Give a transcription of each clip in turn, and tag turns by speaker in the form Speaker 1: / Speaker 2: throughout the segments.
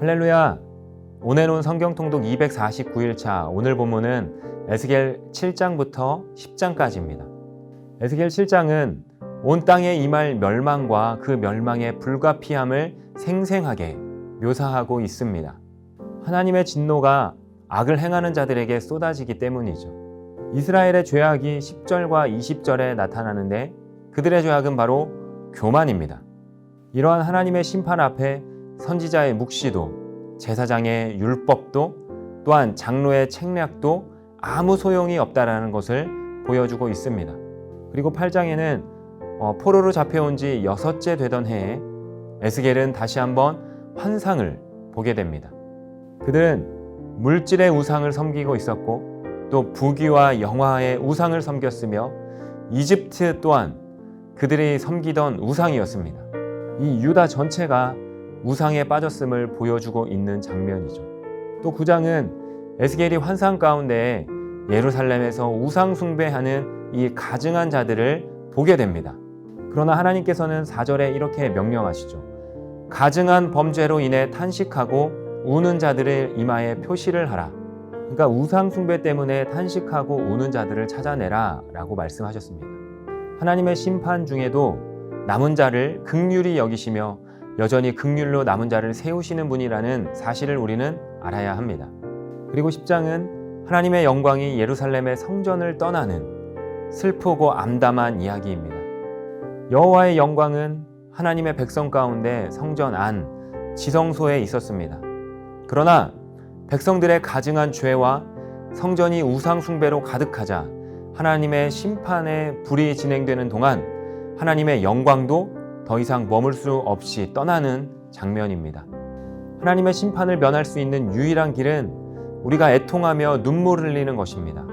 Speaker 1: 할렐루야! 오늘은 성경 통독 249일차 오늘 본문은 에스겔 7장부터 10장까지입니다. 에스겔 7장은 온 땅에 임할 멸망과 그 멸망의 불가피함을 생생하게 묘사하고 있습니다. 하나님의 진노가 악을 행하는 자들에게 쏟아지기 때문이죠. 이스라엘의 죄악이 10절과 20절에 나타나는데 그들의 죄악은 바로 교만입니다. 이러한 하나님의 심판 앞에 선지자의 묵시도 제사장의 율법도 또한 장로의 책략도 아무 소용이 없다라는 것을 보여주고 있습니다. 그리고 8장에는 어, 포로로 잡혀온 지 여섯째 되던 해에 에스겔은 다시 한번 환상을 보게 됩니다. 그들은 물질의 우상을 섬기고 있었고 또 부귀와 영화의 우상을 섬겼으며 이집트 또한 그들이 섬기던 우상이었습니다. 이 유다 전체가 우상에 빠졌음을 보여주고 있는 장면이죠. 또 9장은 에스겔이 환상 가운데 예루살렘에서 우상 숭배하는 이 가증한 자들을 보게 됩니다. 그러나 하나님께서는 4절에 이렇게 명령하시죠. 가증한 범죄로 인해 탄식하고 우는 자들의 이마에 표시를 하라. 그러니까 우상 숭배 때문에 탄식하고 우는 자들을 찾아내라 라고 말씀하셨습니다. 하나님의 심판 중에도 남은 자를 극률이 여기시며 여전히 극률로 남은 자를 세우시는 분이라는 사실을 우리는 알아야 합니다. 그리고 10장은 하나님의 영광이 예루살렘의 성전을 떠나는 슬프고 암담한 이야기입니다. 여호와의 영광은 하나님의 백성 가운데 성전 안 지성소에 있었습니다. 그러나 백성들의 가증한 죄와 성전이 우상 숭배로 가득하자 하나님의 심판의 불이 진행되는 동안 하나님의 영광도 더 이상 머물 수 없이 떠나는 장면입니다. 하나님의 심판을 면할 수 있는 유일한 길은 우리가 애통하며 눈물을 흘리는 것입니다.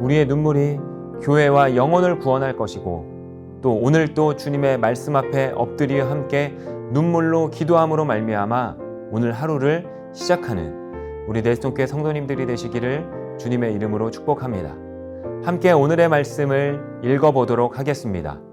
Speaker 1: 우리의 눈물이 교회와 영혼을 구원할 것이고 또 오늘 또 주님의 말씀 앞에 엎드려 함께 눈물로 기도함으로 말미암아 오늘 하루를 시작하는 우리 내송교회 성도님들이 되시기를 주님의 이름으로 축복합니다. 함께 오늘의 말씀을 읽어보도록 하겠습니다.